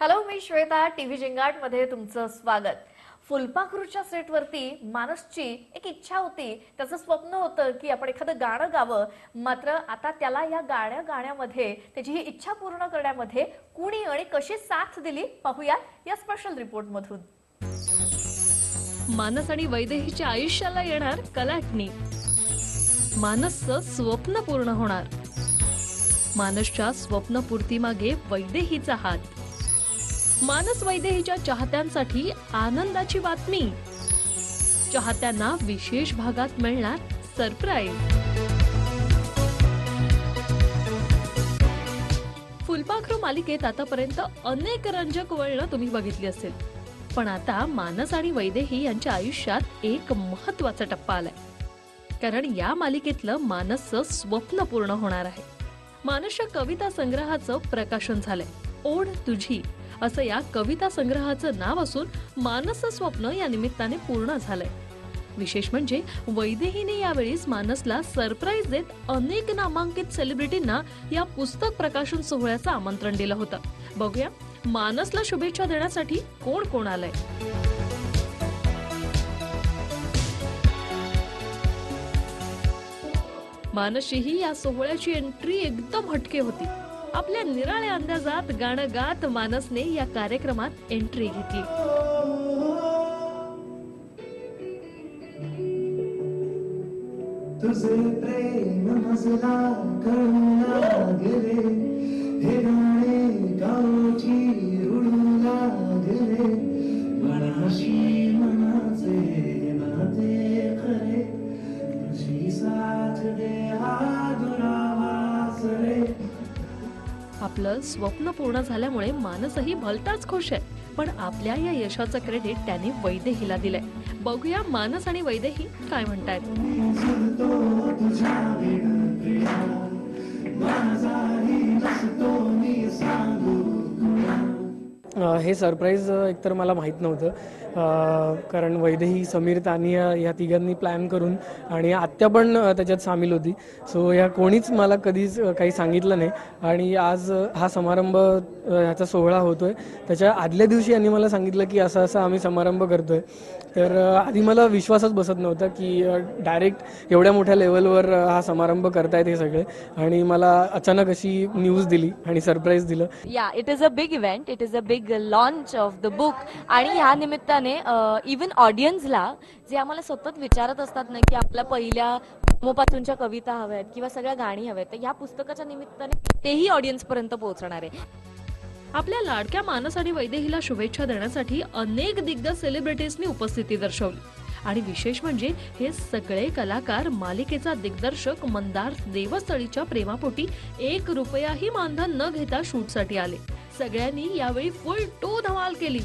Hello मी Shweta TV जिंगाटमध्ये तुमचं स्वागत. फुलपाखरूच्या सेटवरती मानसची एक इच्छा होती. त्याचं स्वप्न होतं की आपण एखादं गाणं गावं. मात्र आता त्याला या गाण्या गाण्यामध्ये त्याची ही इच्छा पूर्ण करण्यामध्ये कुणी आणि कशी साथ दिली पाहूया या स्पेशल रिपोर्टमधून मानस आणि वैदेहीच्या आयुष्याला येणार कलाटणी. मानसचं स्वप्न पूर्ण होणार. मानसच्या स्वप्नपूर्तीमागे वैदेहीचा हात. मानस वैदेहीच्या चाहत्यांसाठी आनंदाची बातमी. चाहत्यांना विशेष भागात मिळणार सरप्राईज. फुलपाखरू मालिकेत आतापर्यंत अनेक रंजक वळणं तुम्ही बघितली असेल. पण आता मानस आणि वैदेही यांच्या आयुष्यात एक महत्त्वाचा टप्पा आलाय. कारण या मालिकेतलं मानसचं स्वप्न पूर्ण होणार आहे. मानसच्या कविता संग्रहाचं प्रकाशन झालंय. ओढ तुझी. असं या कविता संग्रहाचं नाव असून मानसचं स्वप्न या निमित्ताने पूर्ण झालंय. विशेष म्हणजे वैदेहीने यावेळीस मानसला सरप्राईज देत अनेक नामांकित सेलिब्रिटींना या पुस्तक प्रकाशन सोहळ्याचं आमंत्रण दिलं होतं. बघूया मानसला शुभेच्छा देण्यासाठी कोण कोण आलंय? मानसची या सोहळ्याची एंट्री एकदम हटके होती. आपल्या निराळ्या अंदाजात गाणं गात मानसने या कार्यक्रमात एंट्री घेतली. तुझे प्रेम मजला कळू गेले आपलं स्वप्न पूर्ण झाल्यामुळे मानसही भलताच खुश आहे. पण आपल्या या यशाचं क्रेडिट त्याने वैदेहीला दिलंय. बघूया मानस आणि वैदेही काय म्हणतायत. हे सरप्राईज एकतर मला माहीत नव्हतं. कारण वैदेही समीर तानिया ह्या तिघांनी प्लॅन करून आणि आत्या पण त्याच्यात सामील होती. सो ह्या कोणीच मला कधीच काही सांगितलं नाही. आणि आज हा समारंभ ह्याचा सोहळा होतोय. त्याच्या आदल्या दिवशी यांनी मला सांगितलं की असं असं आम्ही समारंभ करतोय. तर आधी मला विश्वासच बसत नव्हता की डायरेक्ट एवढ्या मोठ्या लेवलवर हा समारंभ करतायत हे सगळे. आणि मला अचानक अशी न्यूज दिली आणि सरप्राईज दिलं. या it is a big event it is a big launch of the book आणि ह्या निमित्ताने इवन ऑडियन्सला जे आम्हाला सतत विचारत असतात ना की आपल्या पहिल्या मोपासूनच्या कविता हव्यात किंवा सगळ्या गाणी हव्यात तर ह्या पुस्तकाच्या निमित्ताने तेही ऑडियन्स पर्यंत पोहोचणार आहे. आपल्या लाडक्या मानस आणि वैदेहीला शुभेच्छा देण्यासाठी अनेक दिग्गज सेलिब्रिटीजनी उपस्थिती दर्शवली. आणि विशेष म्हणजे हे सगळे कलाकार मालिकेचा दिग्दर्शक मंदार देवस्थळीच्या प्रेमापोटी एक रुपयाही मानधन न घेता शूटसाठी आले. सगळ्यांनी यावेळी फुल टू धमाल केली.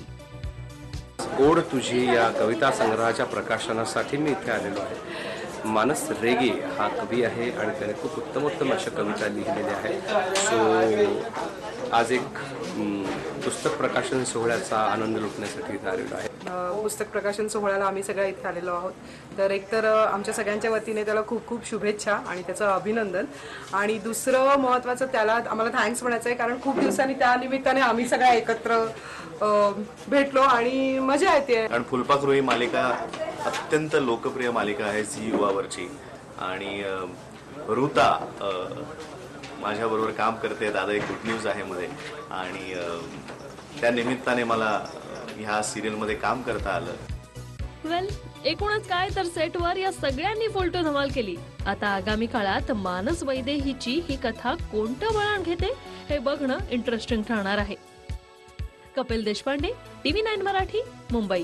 ओढ तुझी या कविता संग्रहाच्या प्रकाशनासाठी मी इथे आलेलो आहे. मानस रेगे हा कवी आहे आणि त्याने खूप उत्तम उत्तम अशा कविता लिहिलेल्या आहेत. सो आज एक पुस्तक प्रकाशन सोहळ्याचा आनंद लुटण्यासाठी इथे आलेलो आहे. पुस्तक प्रकाशन सोहळ्याला आम्ही सगळ्या इथे आलेलो आहोत. तर एकतर आमच्या सगळ्यांच्या वतीने त्याला खूप खूप शुभेच्छा आणि त्याचं अभिनंदन. आणि दुसरं महत्त्वाचं त्याला आम्हाला थँक्स म्हणायचं आहे कारण खूप दिवसांनी त्या निमित्ताने आम्ही सगळ्या एकत्र भेटलो आणि मजा येते. आणि फुलपाखरू ही मालिका अत्यंत लोकप्रिय मालिका आहे झी युवावरची. आणि ऋता माझ्याबरोबर काम करते दादा एक गुड न्यूज आहे मध्ये. आणि त्या निमित्ताने मला ह्या सिरियलमध्ये काम करता आलं. वेल एकूणच काय तर सेटवर या सगळ्यांनी फुलटू धमाल केली. आता आगामी काळात मानस वैदेहीची ही कथा कोणतं वळण घेते हे बघणं इंटरेस्टिंग ठरणार आहे. Kapil Deshpande TV nine Marathi Mumbai.